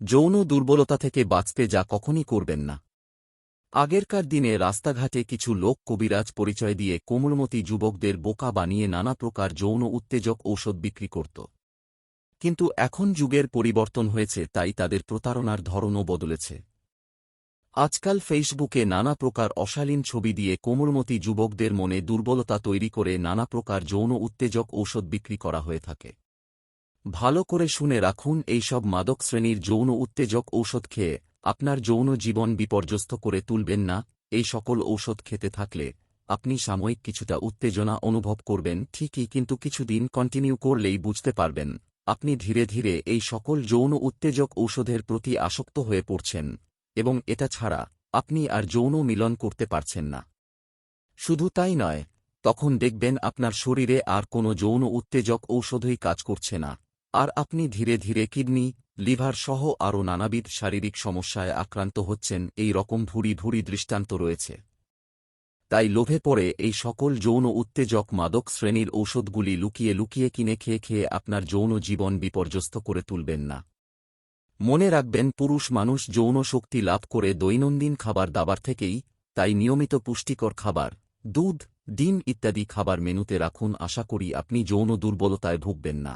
যৌন দুর্বলতা থেকে বাঁচতে যা কখনই করবেন না। আগেরকার দিনে রাস্তাঘাটে কিছু লোক কবিরাজ পরিচয় দিয়ে কোমলমতি যুবকদের বোকা বানিয়ে নানা প্রকার যৌন উত্তেজক ঔষধ বিক্রি করত। কিন্তু এখন যুগের পরিবর্তন হয়েছে, তাই তাদের প্রতারণার ধরনও বদলেছে। আজকাল ফেসবুকে নানা প্রকার অশালীন ছবি দিয়ে কোমলমতি যুবকদের মনে দুর্বলতা তৈরি করে নানা প্রকার যৌন উত্তেজক ঔষধ বিক্রি করা হয়ে থাকে। ভালো করে শুনে রাখুন এইসব মাদক শ্রেণির যৌন উত্তেজক ঔষধ খেয়ে আপনার যৌন জীবন বিপর্যস্ত করে তুলবেন না, এই সকল ঔষধ খেতে থাকলে আপনি সাময়িক কিছুটা উত্তেজনা অনুভব করবেন, ঠিকই, কিন্তু কিছুদিন কন্টিনিউ করলেই বুঝতে পারবেন, আপনি ধীরে ধীরে এই সকল যৌন উত্তেজক ঔষধের প্রতি আসক্ত হয়ে পড়ছেন, এবং এটা ছাড়া আপনি আর যৌন মিলন করতে পারছেন না। শুধু তাই নয়, তখন দেখবেন আপনার শরীরে আর কোনো যৌন উত্তেজক ঔষধই কাজ করছে না। আর আপনি ধীরে ধীরে কিডনি, লিভার সহ আরও নানাবিধ শারীরিক সমস্যায় আক্রান্ত হচ্ছেন, এই রকম ভুরি ভুরি দৃষ্টান্ত রয়েছে। তাই লোভে পড়ে এই সকল যৌন উত্তেজক মাদক শ্রেণির ঔষধগুলি লুকিয়ে লুকিয়ে কিনে খেয়ে খেয়ে আপনার যৌন জীবন বিপর্যস্ত করে তুলবেন না। মনে রাখবেন, পুরুষ মানুষ যৌন শক্তি লাভ করে দৈনন্দিন খাবার দাবার থেকেই, তাই নিয়মিত পুষ্টিকর খাবার, দুধ, ডিম ইত্যাদি খাবার মেনুতে রাখুন। আশা করি আপনি যৌন দুর্বলতায় ভুগবেন না।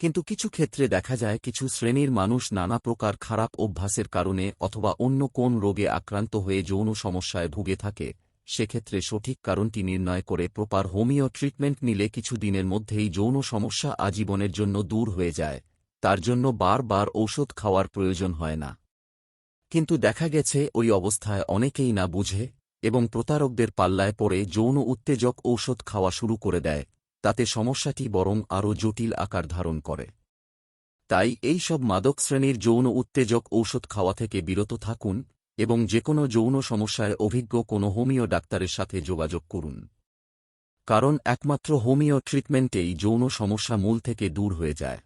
কিন্তু কিছু ক্ষেত্রে দেখা যায় কিছু শ্রেণির মানুষ নানা প্রকার খারাপ অভ্যাসের কারণে অথবা অন্য কোন রোগে আক্রান্ত হয়ে যৌন সমস্যায় ভুগে থাকে, সেক্ষেত্রে সঠিক কারণটি নির্ণয় করে প্রপার হোমিও ট্রিটমেন্ট নিলে কিছু দিনের মধ্যেই যৌন সমস্যা আজীবনের জন্য দূর হয়ে যায়, তার জন্য বার বার ঔষধ খাওয়ার প্রয়োজন হয় না। কিন্তু দেখা গেছে ওই অবস্থায় অনেকেই না বুঝে এবং প্রতারকদের পাল্লায় পড়ে যৌন উত্তেজক ঔষধ খাওয়া শুরু করে দেয়। তাতে সমস্যাটি বরং আরও জটিল আকার ধারণ করে। তাই এই সব মাদক শ্রেণির যৌন উত্তেজক ঔষধ খাওয়া থেকে বিরত থাকুন এবং যে কোনো যৌন সমস্যায় অভিজ্ঞ কোনো হোমিও ডাক্তারের সাথে যোগাযোগ করুন। কারণ একমাত্র হোমিও ট্রিটমেন্টেই যৌন সমস্যা মূল থেকে দূর হয়ে যায়।